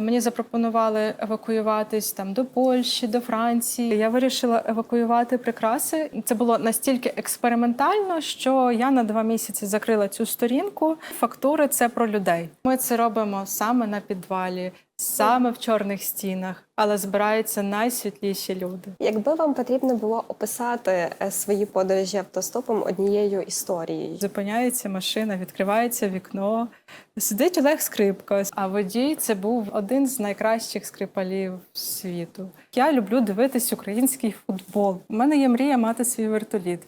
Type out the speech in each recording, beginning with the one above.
Мені запропонували евакуюватись там до Польщі, до Франції. Я вирішила евакуювати прикраси. Це було настільки експериментально, що я на два місяці закрила цю сторінку. Фактури це про людей. Ми це робимо саме на підвалі, саме в чорних стінах, але збираються найсвітліші люди. Якби вам потрібно було описати е, свої подорожі автостопом однією історією, Зупиняється машина, відкривається вікно. Сидить Олег Скрипка, а водій це був один з найкращих скрипалів світу. Я люблю дивитись український футбол. У мене є мрія мати свій вертоліт.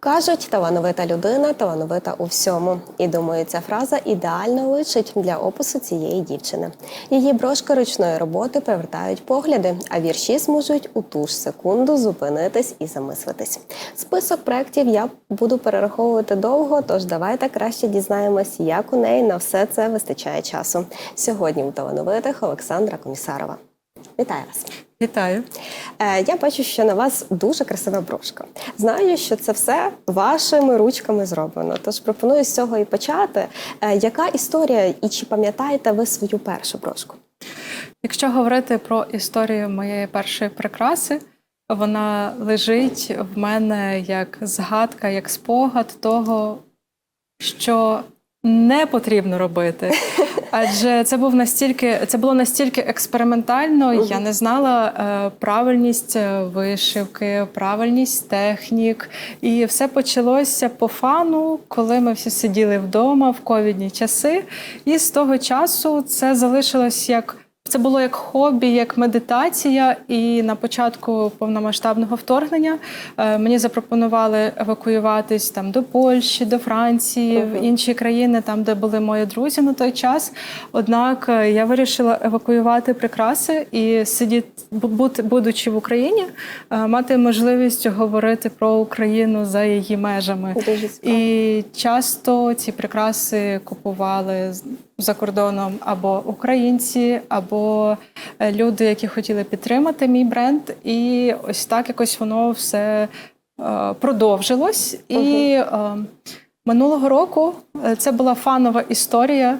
Кажуть, талановита людина, талановита у всьому. І думаю, ця фраза ідеально личить для опису цієї дівчини. Її брошки ручної роботи привертають погляди, а вірші зможуть у ту ж секунду зупинитись і замислитись. Список проєктів я буду перераховувати довго, тож давайте краще дізнаємось, як у неї на все це вистачає часу. Сьогодні у талановитих Олександра Комісарова. Вітаю вас! Вітаю! Е, Я бачу, що на вас дуже красива брошка. Знаю, що це все вашими ручками зроблено. Тож пропоную з цього і почати. Е, Яка історія і чи пам'ятаєте ви свою першу брошку? Якщо говорити про історію моєї першої прикраси, вона лежить в мене як згадка, як спогад того, що не потрібно робити. Адже це був настільки, це було настільки експериментально. Я не знала е, правильність е, вишивки, правильність технік. І все почалося по фану, коли ми всі сиділи вдома в ковідні часи. І з того часу це залишилось як. Це було як хобі, як медитація, і на початку повномасштабного вторгнення е, мені запропонували евакуюватись там до Польщі, до Франції, в інші країни, там де були мої друзі на той час. Однак е, я вирішила евакуювати прикраси і сидіти, будучи в Україні, е, мати можливість говорити про Україну за її межами. Дуже. І часто ці прикраси купували за кордоном або українці, або е, люди, які хотіли підтримати мій бренд. І ось так якось воно все е, продовжилось. І е, минулого року це була фанова історія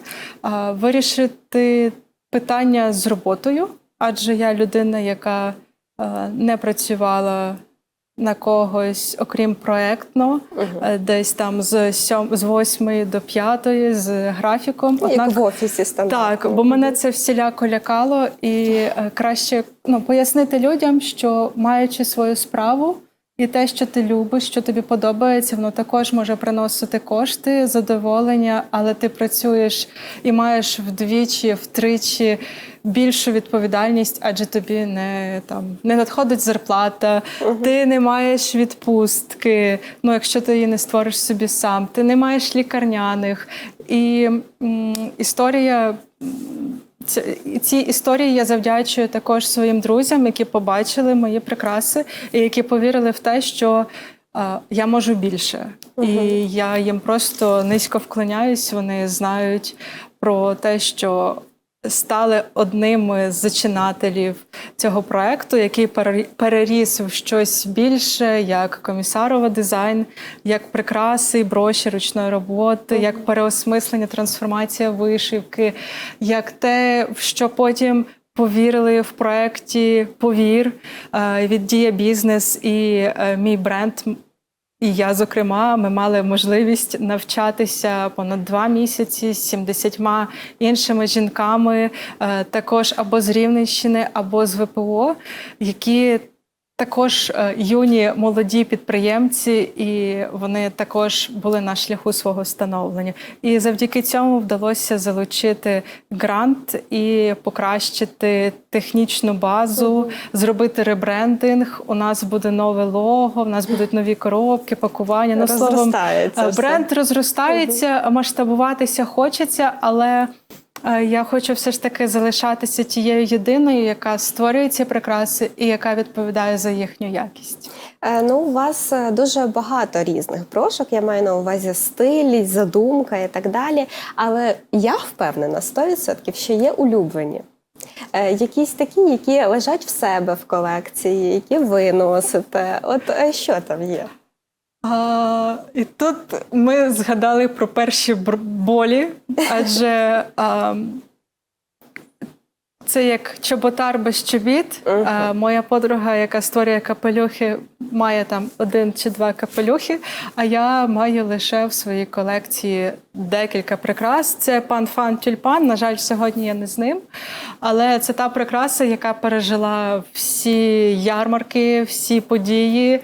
вирішити питання з роботою, адже я людина, яка не працювала на когось, окрім проектно, е, десь там з сьом з 8 до 5 з графіком. Ну, Як в офісі стандартно. Так, бо мене це всіляко лякало, і е, краще ну, пояснити людям, що маючи свою справу. І те, що ти любиш, що тобі подобається, воно також може приносити кошти, задоволення, але ти працюєш і маєш вдвічі, втричі більшу відповідальність, адже тобі не там не надходить зарплата, ти не маєш відпустки. Ну, якщо ти її не створиш собі сам, ти не маєш лікарняних. І м, історія Ці, ці історії я завдячую також своїм друзям, які побачили мої прикраси і які повірили в те, що а, я можу більше. І я їм просто низько вклоняюсь. Вони знають про те, що стали одним з зачинателів цього проекту, який пере- переріс в щось більше, як комісарова дизайн, як прикраси, броші ручної роботи, як переосмислення, трансформація вишивки, як те, що потім. Повірили в проєкті Повір е, від Дія Бізнес і е, мій бренд і я, зокрема, ми мали можливість навчатися понад два місяці з 70 іншими жінками, е, також або з Рівненщини, або з ВПО, які також е, юні молоді підприємці, і вони також були на шляху свого становлення. І завдяки цьому вдалося залучити грант і покращити технічну базу, зробити ребрендинг. У нас буде нове лого, у нас будуть нові коробки, пакування. Ну, словом, Розростається е, все. бренд розростається, масштабуватися хочеться, але. Е, Я хочу все ж таки залишатися тією єдиною, яка створює ці прикраси і яка відповідає за їхню якість. Е, Ну, у вас е, дуже багато різних брошок. Я маю на увазі стиль, задумка і так далі. Але я впевнена 100%, що є улюблені. Якісь такі, які лежать в себе в колекції, які ви носите. От що там є? А, і тут ми згадали про перші болі, адже а, це як чоботар без чобіт. А, моя подруга, яка створює капелюхи, має там один чи два капелюхи, а я маю лише в своїй колекції декілька прикрас. Це пан Фан Тюльпан. На жаль, сьогодні я не з ним. Але це та прикраса, яка пережила всі ярмарки, всі події, е,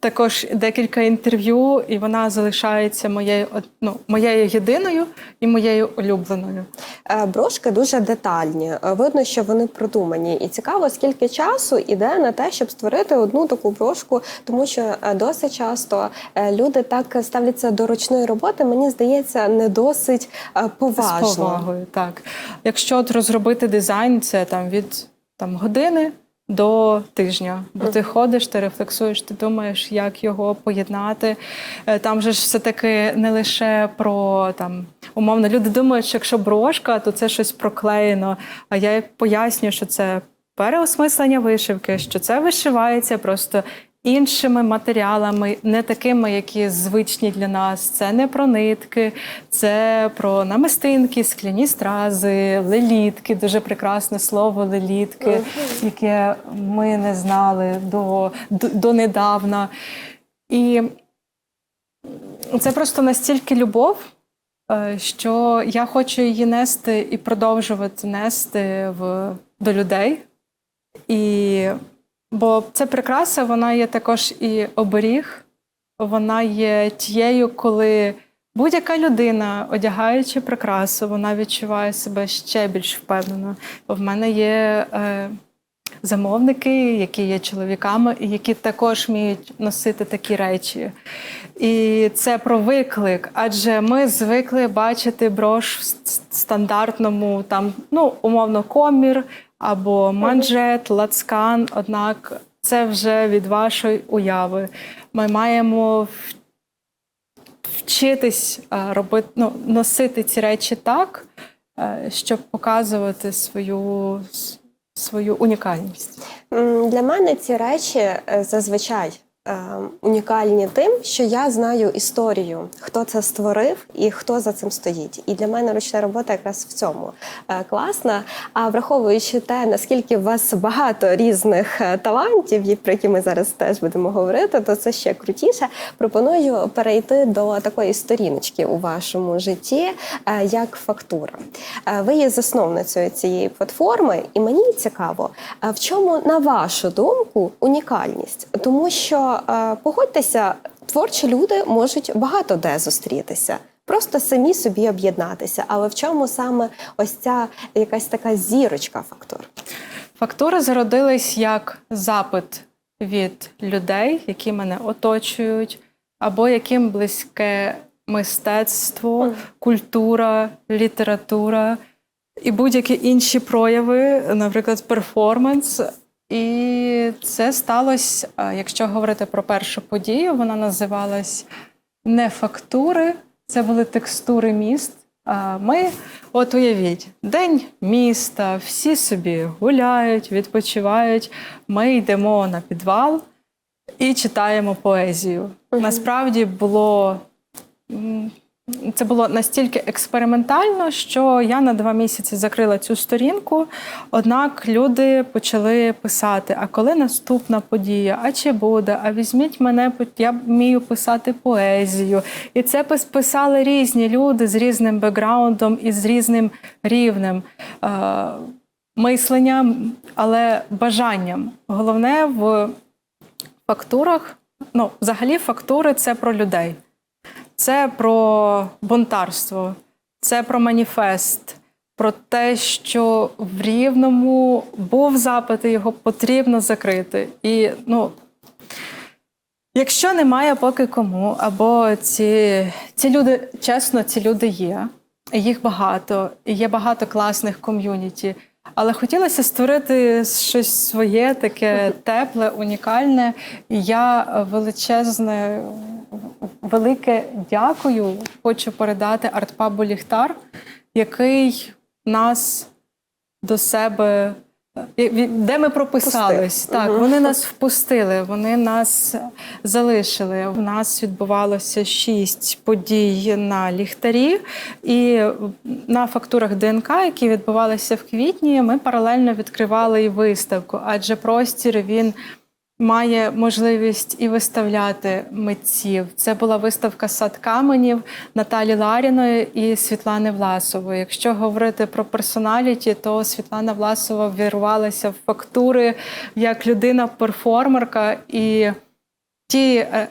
також декілька інтерв'ю, і вона залишається моєю ну, моєю єдиною і моєю улюбленою. Е, Брошки дуже детальні. Е, Видно, що вони продумані. І цікаво, скільки часу йде на те, щоб створити одну таку брошку, тому що досить часто люди так ставляться до ручної роботи. Мені здається, не досить е, З повагою, так. Якщо от розробити дизайн, це там від там, години до тижня. Бо ти ходиш, ти рефлексуєш, ти думаєш, як його поєднати. Е, Там же ж все-таки не лише про там. Умовно, люди думають, що якщо брошка, то це щось проклеєно. А я пояснюю, що це переосмислення вишивки, що це вишивається просто іншими матеріалами, не такими, які звичні для нас. Це не про нитки, це про намистинки, скляні стрази, лелітки. Дуже прекрасне слово лелітки, яке ми не знали до, до, донедавна. І це просто настільки любов, е, що я хочу її нести і продовжувати нести в, до людей. І, бо це прикраса, вона є також і оберіг, вона є тією, коли будь-яка людина, одягаючи прикрасу, вона відчуває себе ще більш впевнено. Бо в мене є е, замовники, які є чоловіками, і які також вміють носити такі речі. І це про виклик, адже ми звикли бачити брош в стандартному, там, ну, умовно, комір або манжет, лацкан. Однак це вже від вашої уяви. Ми маємо вчитись робити, ну, носити ці речі так, е, щоб показувати свою, свою унікальність. Для мене ці речі е, зазвичай е, унікальні тим, що я знаю історію, хто це створив і хто за цим стоїть. І для мене ручна робота якраз в цьому е, класна. А враховуючи те, наскільки у вас багато різних е, талантів, про які ми зараз теж будемо говорити, то це ще крутіше. Пропоную перейти до такої сторіночки у вашому житті, е, як фактура. Е, Ви є засновницею цієї платформи, і мені цікаво, е, в чому, на вашу думку, унікальність? Тому що погодьтеся, творчі люди можуть багато де зустрітися. Просто самі собі об'єднатися. Але в чому саме ось ця якась така зірочка фактур? Фактури зародились як запит від людей, які мене оточують, або яким близьке мистецтво, культура, література і будь-які інші прояви, наприклад, перформанс. І це сталося, якщо говорити про першу подію, вона називалась не фактури, це були текстури міст. Ми, от уявіть, день міста, всі собі гуляють, відпочивають. Ми йдемо на підвал і читаємо поезію. Насправді було це було настільки експериментально, що я на два місяці закрила цю сторінку. Однак люди почали писати: а коли наступна подія? А чи буде? А візьміть мене, я вмію писати поезію. І це пис- писали різні люди з різним бекграундом і з різним рівнем. е, Мислення, але бажанням. Головне в фактурах, ну, взагалі, фактури це про людей. Це про бунтарство, це про маніфест, про те, що в рівному був запит, і його потрібно закрити. І ну, якщо немає поки кому, або ці, ці люди, чесно, ці люди є, їх багато, і є багато класних ком'юніті. Але хотілося створити щось своє, таке тепле, унікальне. І я величезне, велике дякую хочу передати артпабу Ліхтар, який нас до себе де ми прописались. Пустив. Так, вони нас впустили, вони нас залишили. У нас відбувалося шість подій на ліхтарі, і на фактурах ДНК, які відбувалися в квітні, ми паралельно відкривали і виставку, адже простір він. Має можливість і виставляти митців. Це була виставка сад каменів Наталі Ларіної і Світлани Власової. Якщо говорити про персоналіті, то Світлана Власова вірвалася в фактури як людина-перформерка, і ті, е,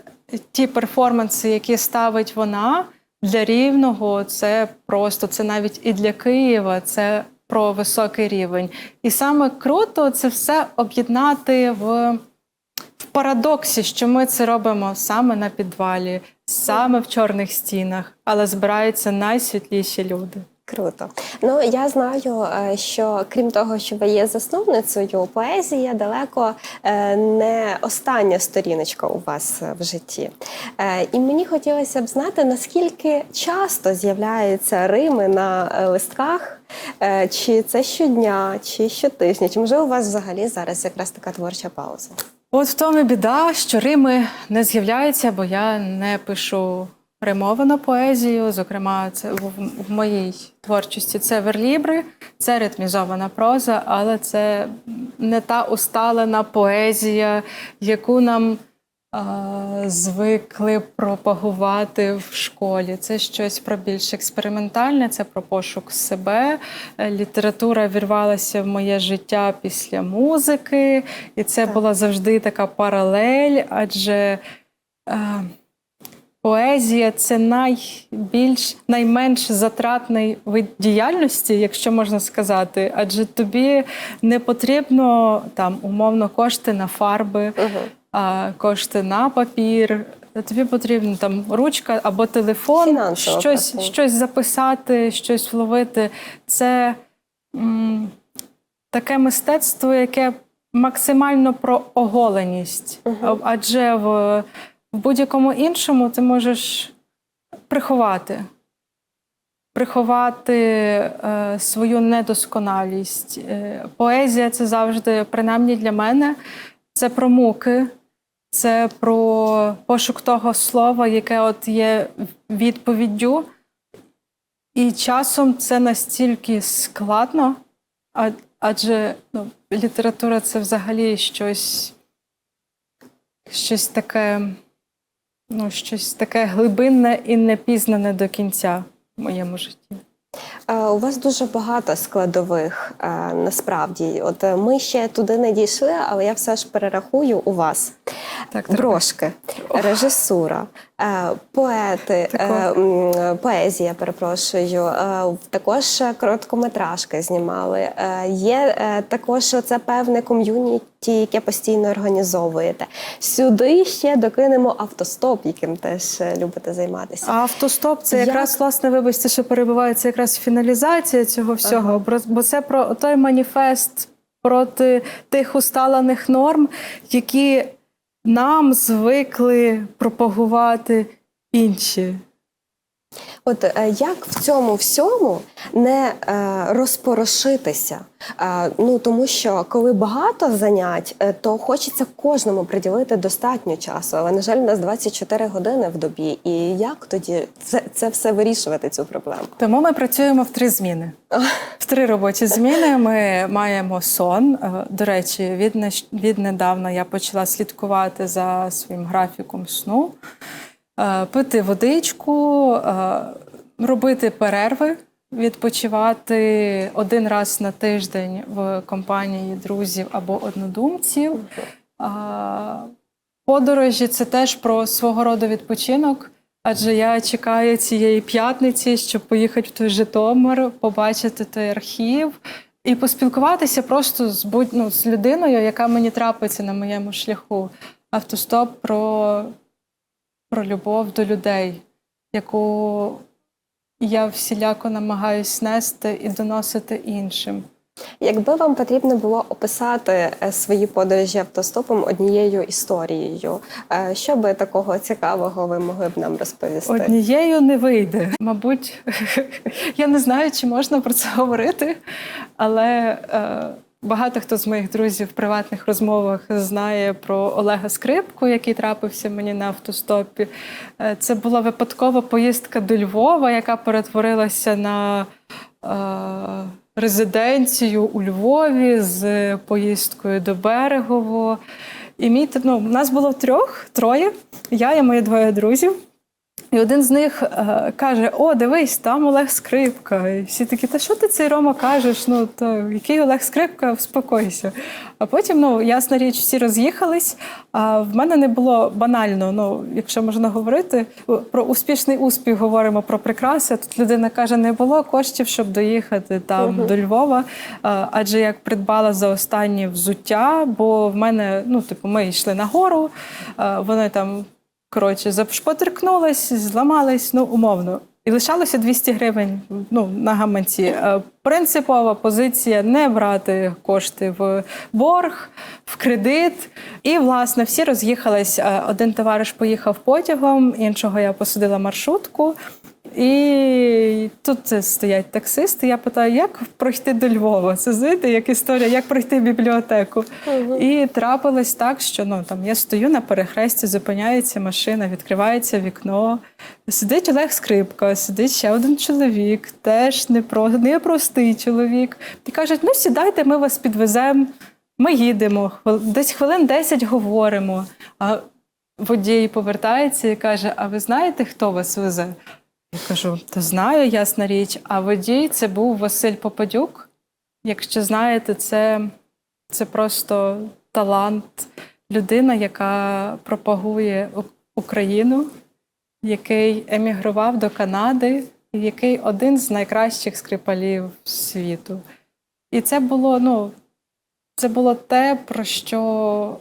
ті перформанси, які ставить вона для рівного, це просто це навіть і для Києва, це про високий рівень. І саме круто це все об'єднати в в парадоксі, що ми це робимо саме на підвалі, саме в чорних стінах, але збираються найсвітліші люди. Круто. Ну я знаю, е, що крім того, що ви є засновницею, поезія далеко е, не остання сторіночка у вас е, в житті. І мені хотілося б знати, наскільки часто з'являються рими на листках, чи це щодня, чи щотижня, чи може у вас взагалі зараз якраз така творча пауза? От в тому біда, що Рими не з'являються, бо я не пишу римовану поезію. Зокрема, це в, в моїй творчості це верлібри, це ритмізована проза, але це не та усталена поезія, яку нам звикли пропагувати в школі. Це щось про більш експериментальне, це про пошук себе. Е, Література вірвалася в моє життя після музики, і це Так. була завжди така паралель, адже. Е, Поезія це найбільш найменш затратний вид діяльності, якщо можна сказати, адже тобі не потрібно там умовно кошти на фарби, а кошти на папір. Тобі потрібно там ручка або телефон, Фінансово щось, щось записати, щось вловити. Це м, таке мистецтво, яке максимально про оголеність. А- Адже в, в будь-якому іншому ти можеш приховати. Приховати е, свою недосконалість. Е, поезія це завжди, принаймні для мене, це про муки, це про пошук того слова, яке от є відповіддю. І часом це настільки складно, адже ну, література це взагалі щось, щось таке, ну, щось таке глибинне і непізнане до кінця в моєму житті. Е, У вас дуже багато складових е, насправді. От е, ми ще туди не дійшли, але я все ж перерахую у вас. Так, Брошки, режисура, поети, е, Тако. м, поезія, перепрошую. е, Також короткометражки знімали. Е, Є е, також це певне ком'юніті, яке постійно організовуєте. Сюди ще докинемо автостоп, яким теж е, любите займатися. А автостоп це Як? якраз, власне, вибачте, що перебувається якраз фіналізація цього всього, Бро- бо це про той маніфест проти тих усталених норм, які нам звикли пропагувати інші. От е, як в цьому всьому не е, розпорошитися? Е, ну тому що коли багато занять, то хочеться кожному приділити достатньо часу. Але на жаль, у нас 24 години в добі. І як тоді це, це все вирішувати цю проблему? Тому ми працюємо в три зміни. В три робочі зміни ми маємо сон. До речі, від, віднедавна я почала слідкувати за своїм графіком сну, пити водичку, е, робити перерви, відпочивати один раз на тиждень в компанії друзів або однодумців. Подорожі це теж про свого роду відпочинок. Адже я чекаю цієї п'ятниці, щоб поїхати в той Житомир, побачити той архів і поспілкуватися просто з будь ну, з людиною, яка мені трапиться на моєму шляху. Автостоп про, про любов до людей, яку я всіляко намагаюсь нести і доносити іншим. Якби вам потрібно було описати е, свої подорожі автостопом однією історією, е, що би такого цікавого ви могли б нам розповісти? Однією не вийде. Мабуть, я не знаю, чи можна про це говорити, але е, багато хто з моїх друзів в приватних розмовах знає про Олега Скрипку, який трапився мені на автостопі. Е, Це була випадкова поїздка до Львова, яка перетворилася на е, резиденцію у Львові з поїздкою до Берегово. І мій ну, нас було трьох, троє. Я і мої двоє друзів. І один з них е, каже: О, дивись, там Олег Скрипка. І всі такі, та що ти цей Рома кажеш? Ну, то який Олег Скрипка, успокойся. А потім, ну, ясна річ, всі роз'їхались. А в мене не було банально, ну, якщо можна говорити, про успішний успіх говоримо про прикраси. Тут людина каже, не було коштів, щоб доїхати там до Львова. А, Адже як придбала за останні взуття, бо в мене, ну, типу, ми йшли на гору, а, вони там. Коротше, запшпотеркнулась, зламались, ну умовно. І лишалося 200 гривень ну, на гаманці. Е, Принципова позиція не брати кошти в борг, в кредит. І, власне, всі роз'їхались. Е, Один товариш поїхав потягом, іншого я посадила маршрутку. І тут стоять таксисти. Я питаю, як пройти до Львова? Це знаєте, як історія, як пройти в бібліотеку. І трапилось так, що ну там я стою на перехресті, зупиняється машина, відкривається вікно. Сидить Олег Скрипка, сидить ще один чоловік, теж непро, непростий чоловік. І кажуть: ну сідайте, ми вас підвеземо. Ми їдемо, десь хвилин 10 говоримо. А водій повертається і каже: А ви знаєте, хто вас везе? Я кажу, то знаю, ясна річ. А водій це був Василь Попадюк. Якщо знаєте, це, це просто талант, людина, яка пропагує Україну, який емігрував до Канади, який один з найкращих скрипалів світу. І це було, ну, це було те, про що,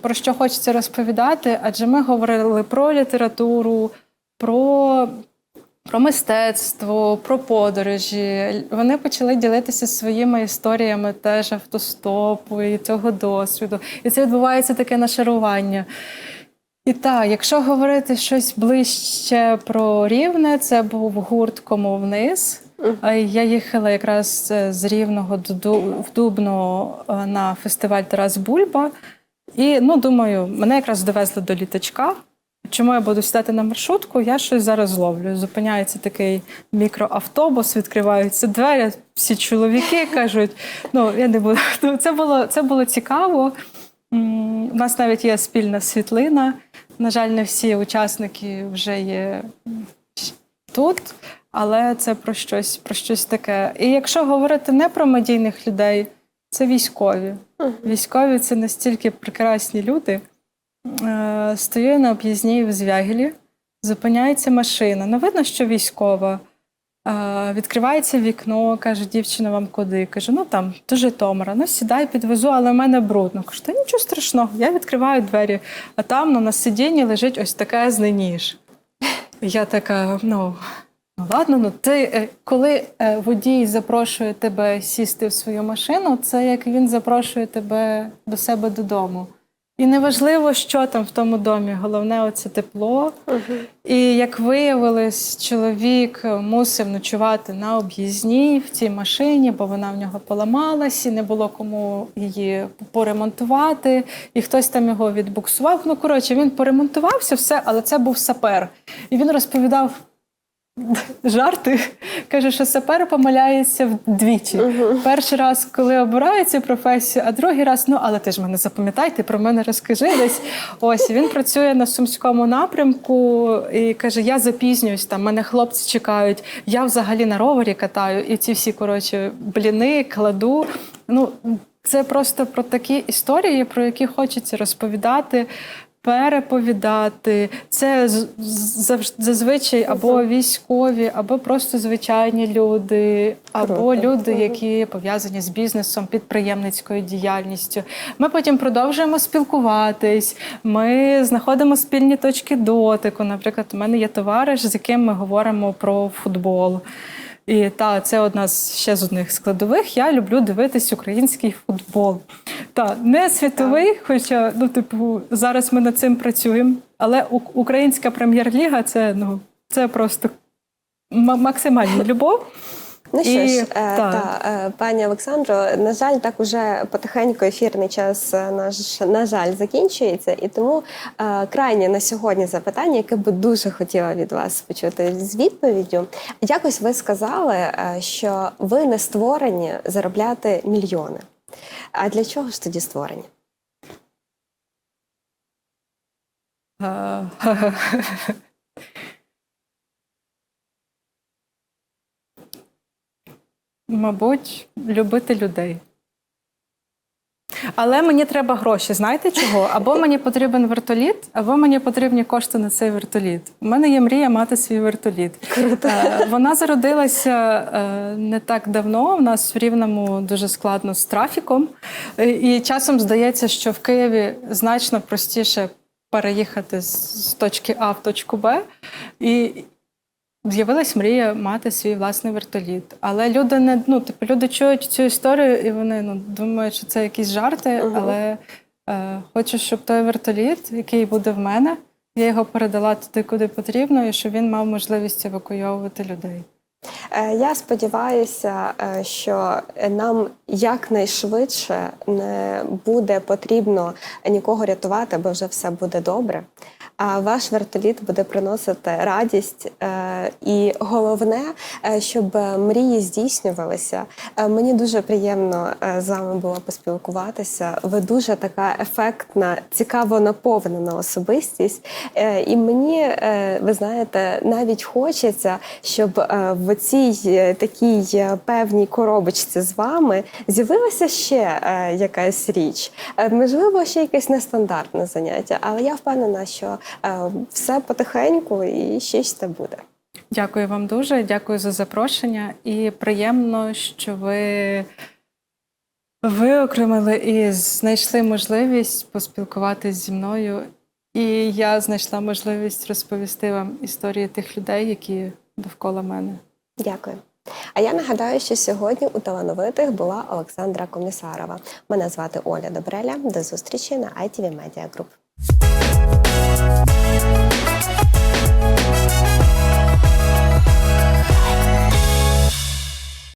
про що хочеться розповідати, адже ми говорили про літературу, про про мистецтво, про подорожі. Вони почали ділитися своїми історіями теж автостопу і цього досвіду. І це відбувається таке нашарування. І так, якщо говорити щось ближче про рівне, це був гурт Кому вниз. Я їхала якраз е, з Рівного в Дубно е, на фестиваль Тарас Бульба. І ну, думаю, мене якраз довезли до літачка. Чому я буду сідати на маршрутку? Я щось зараз зловлю. Зупиняється такий мікроавтобус, відкриваються двері, всі чоловіки кажуть. Ну, я не буду. Ну, Це було, це було цікаво. У нас навіть є спільна світлина. На жаль, не всі учасники вже є тут, але це про щось, про щось таке. І якщо говорити не про медійних людей, це військові. Військові це настільки прекрасні люди. Е, Стою на об'їзній в Звягелі, зупиняється машина. Ну, видно, що військова. Е, Відкривається вікно, каже, дівчина, вам куди? Кажу, ну там до Житомира. Ну, сідай, підвезу, але в мене брудно. Кажу, та нічого страшного. Я відкриваю двері, а там ну, на сидінні лежить ось таке ніж. Я така, ну. Ну ладно, ну ти е, коли водій запрошує тебе сісти в свою машину, це як він запрошує тебе до себе додому. І неважливо, що там в тому домі, головне оце тепло. І як виявилось, чоловік мусив ночувати на об'їзній в цій машині, бо вона в нього поламалась, і не було кому її поремонтувати. І хтось там його відбуксував. Ну коротше, він поремонтувався, все, але це був сапер. І він розповідав жарти. Каже, що сапер помиляється вдвічі. Перший раз, коли обирає цю професію, а другий раз, ну але ти ж мене запам'ятай, ти про мене розкажи десь. Ось він працює на сумському напрямку і каже: Я запізнююсь, там мене хлопці чекають. Я взагалі на ровері катаю, і ці всі коротше бліни кладу. Ну це просто про такі історії, про які хочеться розповідати. Переповідати це зазвичай або військові, або просто звичайні люди, або Круто. люди, які пов'язані з бізнесом, підприємницькою діяльністю. Ми потім продовжуємо спілкуватись. Ми знаходимо спільні точки дотику. Наприклад, у мене є товариш, з яким ми говоримо про футбол. І та це одна з ще з одних складових. Я люблю дивитись український футбол. Та не світовий, хоча ну, типу, зараз ми над цим працюємо. Але українська прем'єр-ліга це ну це просто максимальна любов. Ну що І- ж, е, так. та, е, пані Олександро, на жаль, так уже потихеньку ефірний час е, наш на жаль закінчується, і тому е, крайнє на сьогодні запитання, яке би дуже хотіла від вас почути з відповіддю. Якось ви сказали, е, що ви не створені заробляти мільйони. А для чого ж тоді створені? Мабуть, любити людей. Але мені треба гроші. Знаєте чого? Або мені потрібен вертоліт, або мені потрібні кошти на цей вертоліт. У мене є мрія мати свій вертоліт. Е, Вона зародилася е, не так давно. У нас в Рівному дуже складно з трафіком. Е, І часом здається, що в Києві значно простіше переїхати з точки А в точку Б. І з'явилась мрія мати свій власний вертоліт. Але люди не ну, типу, люди чують цю історію, і вони ну, думають, що це якісь жарти. Мгм. Але е, хочу, щоб той вертоліт, який буде в мене, я його передала туди, куди потрібно, і щоб він мав можливість евакуйовувати людей. Е, Я сподіваюся, е, що нам якнайшвидше не буде потрібно нікого рятувати, бо вже все буде добре. А ваш вертоліт буде приносити радість. Е, І головне, е, щоб мрії здійснювалися. Е, Мені дуже приємно е, з вами було поспілкуватися. Ви дуже така ефектна, цікаво наповнена особистість. Е, І мені, е, ви знаєте, навіть хочеться, щоб е, в цій е, такій е, певній коробочці з вами з'явилася ще е, якась річ. Е, Можливо, ще якесь нестандартне заняття, але я впевнена, що е, все потихеньку і ще щось це буде. Дякую вам дуже, дякую за запрошення. І приємно, що ви виокремили і знайшли можливість поспілкуватися зі мною. І я знайшла можливість розповісти вам історії тих людей, які довкола мене. Дякую. А я нагадаю, що сьогодні у талановитих була Олександра Комісарова. Мене звати Оля Добреля. До зустрічі на ITV Media Group.